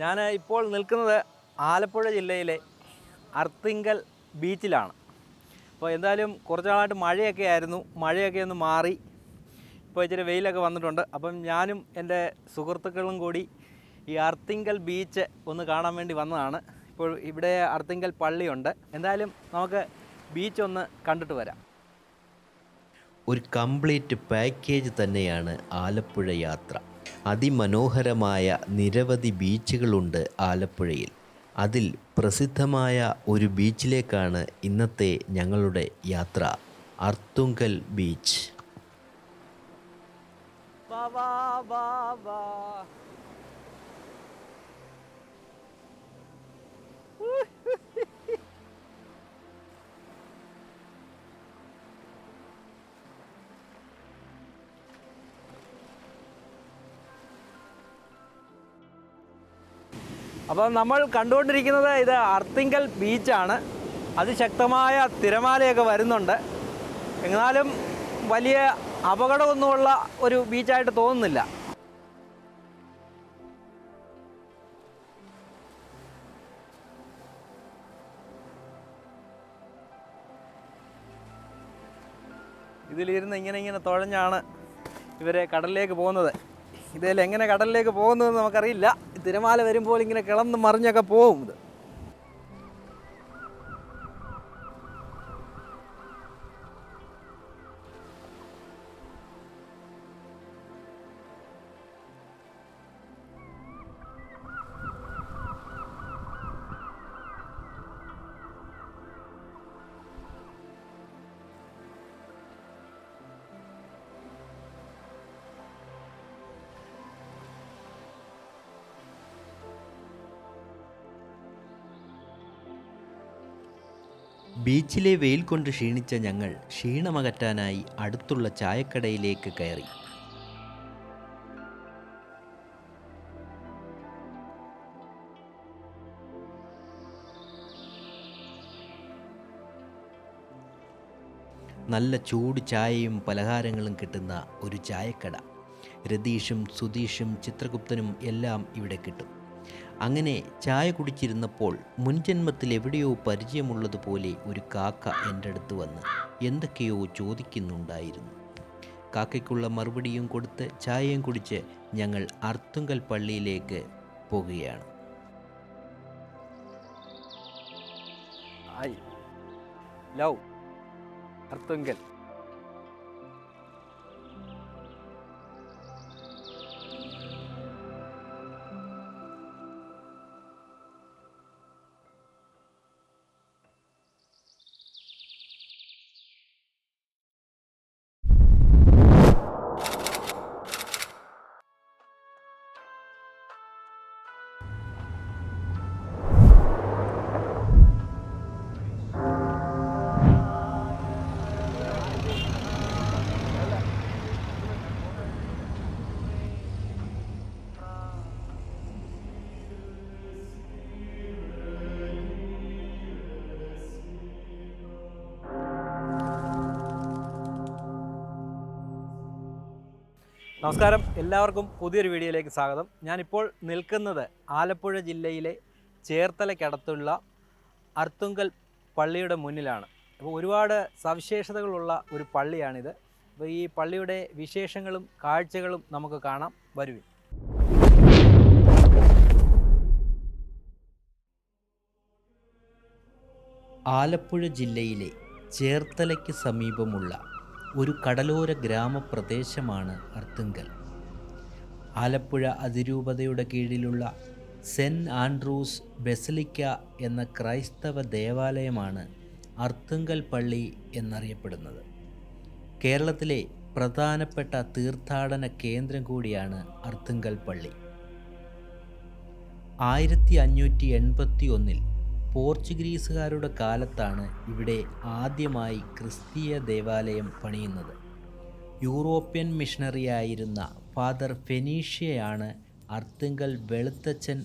ഞാൻ ഇപ്പോൾ നിൽക്കുന്നത് ആലപ്പുഴ ജില്ലയിലെ അർത്തിങ്കൽ ബീച്ചിലാണ്. അപ്പോൾ എന്തായാലും കുറച്ച് നാളായിട്ട് മഴയൊക്കെ ആയിരുന്നു. മഴയൊക്കെ ഒന്ന് മാറി. ഇപ്പോൾ ഇച്ചിരി വെയിലൊക്കെ വന്നിട്ടുണ്ട്. അപ്പം ഞാനും എന്റെ സുഹൃത്തുക്കളും കൂടി ഈ അർത്തിങ്കൽ ബീച്ച് ഒന്ന് കാണാൻ വേണ്ടി വന്നതാണ്. ഇപ്പോൾ ഇവിടെ അർത്തിങ്കൽ പള്ളിയുണ്ട്. എന്തായാലും നമുക്ക് ബീച്ച് ഒന്ന് കണ്ടിട്ട് വരാം. ഒരു കംപ്ലീറ്റ് പാക്കേജ് തന്നെയാണ് ആലപ്പുഴ യാത്ര. അതിമനോഹരമായ നിരവധി ബീച്ചുകളുണ്ട് ആലപ്പുഴയിൽ. അതിൽ പ്രസിദ്ധമായ ഒരു ബീച്ചിലേക്കാണ് ഇന്നത്തെ ഞങ്ങളുടെ യാത്ര അർത്തുങ്കൽ ബീച്ച്. വാ വാ വാ വാ അപ്പം നമ്മൾ കണ്ടുകൊണ്ടിരിക്കുന്നത് ഇത് അർത്തിങ്കൽ ബീച്ചാണ്. അതിശക്തമായ തിരമാലയൊക്കെ വരുന്നുണ്ട്. എന്നാലും വലിയ അപകടമൊന്നുമുള്ള ഒരു ബീച്ചായിട്ട് തോന്നുന്നില്ല. ഇതിലിരുന്ന് ഇങ്ങനെ ഇങ്ങനെ തുഴഞ്ഞാണ് ഇവരെ കടലിലേക്ക് പോകുന്നത്. ഇതിൽ എങ്ങനെ കടലിലേക്ക് പോകുന്നതെന്ന് നമുക്കറിയില്ല. തിരമാല വരുമ്പോൾ ഇങ്ങനെ കിളന്ന് മറിഞ്ഞൊക്കെ പോകും ഇത്. ബീച്ചിലെ വെയിൽ കൊണ്ട് ക്ഷീണിച്ച ഞങ്ങൾ ക്ഷീണമകറ്റാനായി അടുത്തുള്ള ചായക്കടയിലേക്ക് കയറി. നല്ല ചൂട് ചായയും പലഹാരങ്ങളും കിട്ടുന്ന ഒരു ചായക്കട. രതീഷും സുധീഷും ചിത്രഗുപ്തനും എല്ലാം ഇവിടെ കിട്ടും. അങ്ങനെ ചായ കുടിച്ചിരുന്നപ്പോൾ മുൻജന്മത്തിൽ എവിടെയോ പരിചയമുള്ളതുപോലെ ഒരു കാക്ക എന്റെ അടുത്ത് വന്ന് എന്തൊക്കെയോ ചോദിക്കുന്നുണ്ടായിരുന്നു. കാക്കയ്ക്കുള്ള മറുപടിയും കൊടുത്ത് ചായയും കുടിച്ച് ഞങ്ങൾ അർത്തുങ്കൽ പള്ളിയിലേക്ക് പോകുകയാണ്. ലവ് അർത്തുങ്കൽ. നമസ്കാരം. എല്ലാവർക്കും പുതിയൊരു വീഡിയോയിലേക്ക് സ്വാഗതം. ഞാനിപ്പോൾ നിൽക്കുന്നത് ആലപ്പുഴ ജില്ലയിലെ ചേർത്തലയ്ക്കടുത്തുള്ള അർത്തുങ്കൽ പള്ളിയുടെ മുന്നിലാണ്. അപ്പോൾ ഒരുപാട് സവിശേഷതകളുള്ള ഒരു പള്ളിയാണിത്. അപ്പോൾ ഈ പള്ളിയുടെ വിശേഷങ്ങളും കാഴ്ചകളും നമുക്ക് കാണാം. വരുവിൻ. ആലപ്പുഴ ജില്ലയിലെ ചേർത്തലയ്ക്ക് സമീപമുള്ള ഒരു കടലോര ഗ്രാമപ്രദേശമാണ് അർത്തുങ്കൽ. ആലപ്പുഴ അതിരൂപതയുടെ കീഴിലുള്ള സെന്റ് ആൻഡ്രൂസ് ബെസലിക്ക എന്ന ക്രൈസ്തവ ദേവാലയമാണ് അർത്തുങ്കൽ പള്ളി എന്നറിയപ്പെടുന്നത്. കേരളത്തിലെ പ്രധാനപ്പെട്ട തീർത്ഥാടന കേന്ദ്രം കൂടിയാണ് അർത്തുങ്കൽ പള്ളി. ആയിരത്തി അഞ്ഞൂറ്റി എൺപത്തി ഒന്നിൽ പോർച്ചുഗീസുകാരുടെ കാലത്താണ് ഇവിടെ ആദ്യമായി ക്രിസ്തീയ ദേവാലയം പണിയുന്നത്. യൂറോപ്യൻ മിഷണറിയായിരുന്ന ഫാദർ ഫെനീഷ്യയാണ് അർത്തുങ്കൽ വെളുത്തച്ഛൻ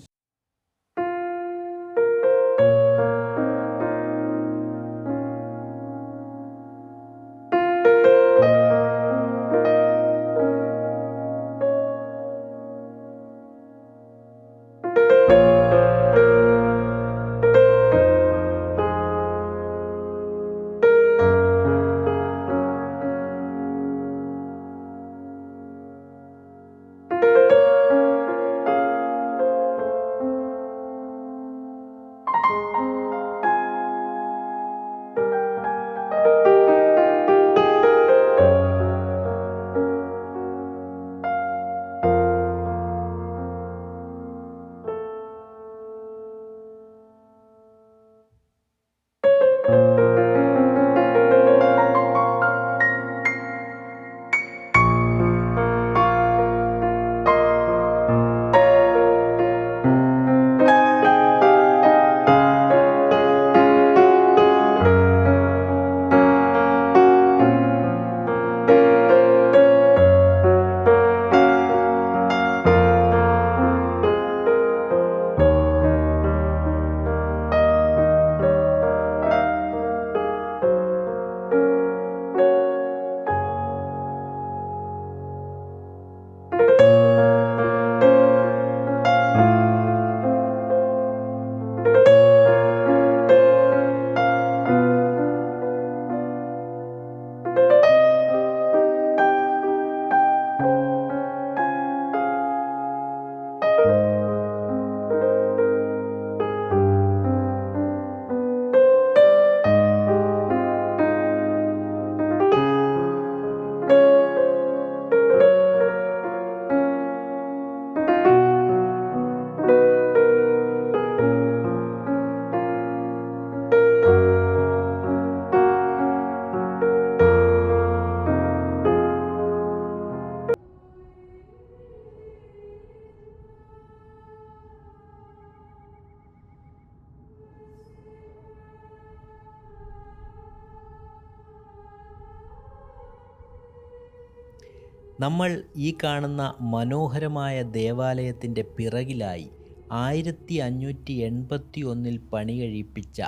നമ്മൾ ഈ കാണുന്ന മനോഹരമായ ദേവാലയത്തിന്റെ പിറകിലായി ആയിരത്തി അഞ്ഞൂറ്റി എൺപത്തി ഒന്നിൽ പണി കഴിപ്പിച്ച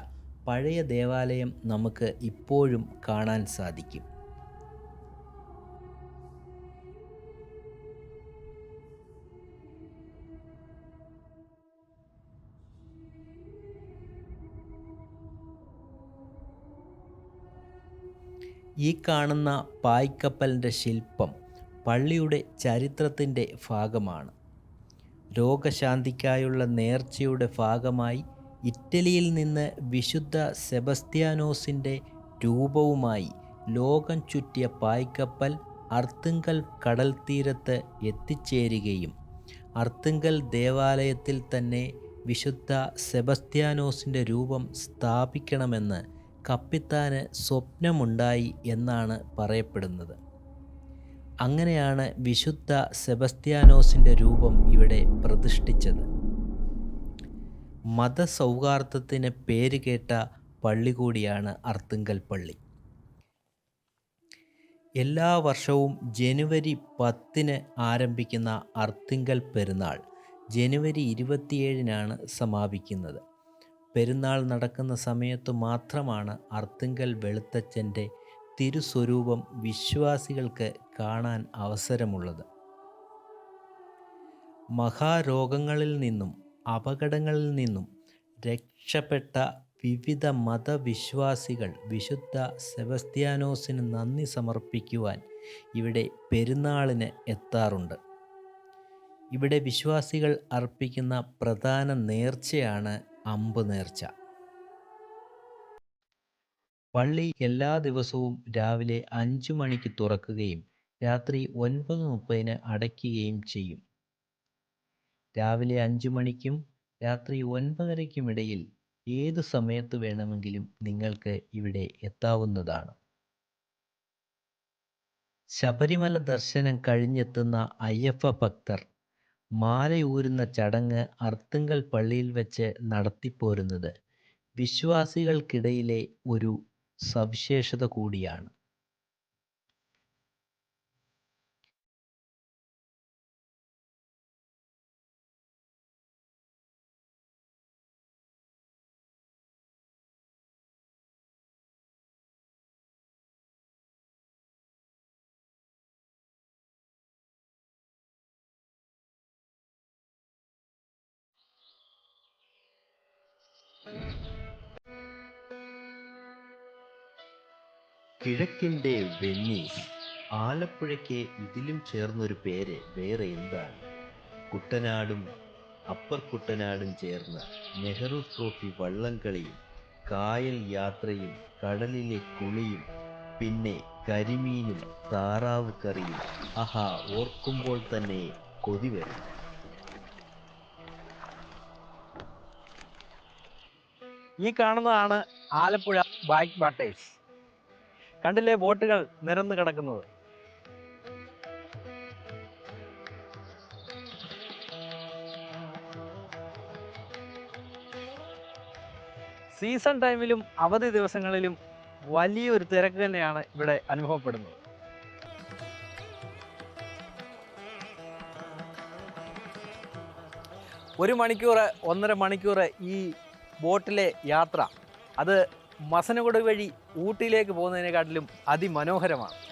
പഴയ ദേവാലയം നമുക്ക് ഇപ്പോഴും കാണാൻ സാധിക്കും. ഈ കാണുന്ന പായ്ക്കപ്പലിന്റെ ശില്പം പള്ളിയുടെ ചരിത്രത്തിന്റെ ഭാഗമാണ്. രോഗശാന്തിക്കായുള്ള നേർച്ചയുടെ ഭാഗമായി ഇറ്റലിയിൽ നിന്ന് വിശുദ്ധ സെബസ്ത്യാനോസിന്റെ രൂപവുമായി ലോകം ചുറ്റിയ പായ്ക്കപ്പൽ അർത്തുങ്കൽ കടൽ തീരത്ത് എത്തിച്ചേരുകയും അർത്തുങ്കൽ ദേവാലയത്തിൽ തന്നെ വിശുദ്ധ സെബസ്ത്യാനോസിന്റെ രൂപം സ്ഥാപിക്കണമെന്ന് കപ്പിത്താന് സ്വപ്നമുണ്ടായി എന്നാണ് പറയപ്പെടുന്നത്. അങ്ങനെയാണ് വിശുദ്ധ സെബസ്ത്യാനോസിന്റെ രൂപം ഇവിടെ പ്രതിഷ്ഠിച്ചത്. മതസൗഹാർദ്ദത്തിന് പേരുകേട്ട പള്ളി കൂടിയാണ് അർത്തുങ്കൽ പള്ളി. എല്ലാ വർഷവും ജനുവരി പത്തിന് ആരംഭിക്കുന്ന അർത്തിങ്കൽ പെരുന്നാൾ ജനുവരി ഇരുപത്തിയേഴിനാണ് സമാപിക്കുന്നത്. പെരുന്നാൾ നടക്കുന്ന സമയത്ത് മാത്രമാണ് അർത്തിങ്കൽ വെളുത്തച്ഛന്റെ തിരുസ്വരൂപം വിശ്വാസികൾക്ക് കാണാൻ അവസരമുള്ളത്. മഹാരോഗങ്ങളിൽ നിന്നും അപകടങ്ങളിൽ നിന്നും രക്ഷപ്പെട്ട വിവിധ മതവിശ്വാസികൾ വിശുദ്ധ സെബസ്ത്യാനോസിന് നന്ദി സമർപ്പിക്കുവാൻ ഇവിടെ പെരുന്നാളിന് എത്താറുണ്ട്. ഇവിടെ വിശ്വാസികൾ അർപ്പിക്കുന്ന പ്രധാന നേർച്ചയാണ് അമ്പ് നേർച്ച പള്ളി എല്ലാ ദിവസവും രാവിലെ അഞ്ചു മണിക്ക് തുറക്കുകയും രാത്രി ഒൻപത് മുപ്പതിന് അടയ്ക്കുകയും ചെയ്യും. രാവിലെ അഞ്ചു മണിക്കും രാത്രി ഒൻപതരയ്ക്കും ഇടയിൽ ഏത് സമയത്ത് വേണമെങ്കിലും നിങ്ങൾക്ക് ഇവിടെ എത്താവുന്നതാണ്. ശബരിമല ദർശനം കഴിഞ്ഞെത്തുന്ന അയ്യപ്പ ഭക്തർ മാലയൂരുന്ന ചടങ്ങ് അർത്തുങ്കൽ പള്ളിയിൽ വെച്ച് നടത്തിപ്പോരുന്നത് വിശ്വാസികൾക്കിടയിലെ ഒരു സവിശേഷത കൂടിയാണ്. കിഴക്കിന്റെ വെന്നീസ് ആലപ്പുഴയ്ക്ക് ഇതിലും ചേർന്നൊരു പേര് വേറെ എന്താണ്? കുട്ടനാടും അപ്പർ കുട്ടനാടും ചേർന്ന നെഹ്റു ട്രോഫി വള്ളംകളിയും കായൽ യാത്രയും കടലിലെ കുളിയും പിന്നെ കരിമീനും താറാവ് കറിയും. ആഹാ ഓർക്കുമ്പോൾ തന്നെ കൊതി വരും. ഈ കാണുന്നതാണ് ആലപ്പുഴ ബൈക്ക് വാട്ടേഴ്സ്. കണ്ടില്ലേ ബോട്ടുകൾ നിരന്ന് കിടക്കുന്നത്? സീസൺ ടൈമിലും അവധി ദിവസങ്ങളിലും വലിയൊരു തിരക്ക് തന്നെയാണ് ഇവിടെ അനുഭവപ്പെടുന്നത്. ഒരു മണിക്കൂർ ഒന്നര മണിക്കൂർ ഈ ബോട്ടിലെ യാത്ര. അത് മസനഗുഡ വഴി ഊട്ടിയിലേക്ക് പോകുന്നതിനെക്കാട്ടിലും അതിമനോഹരമാണ്.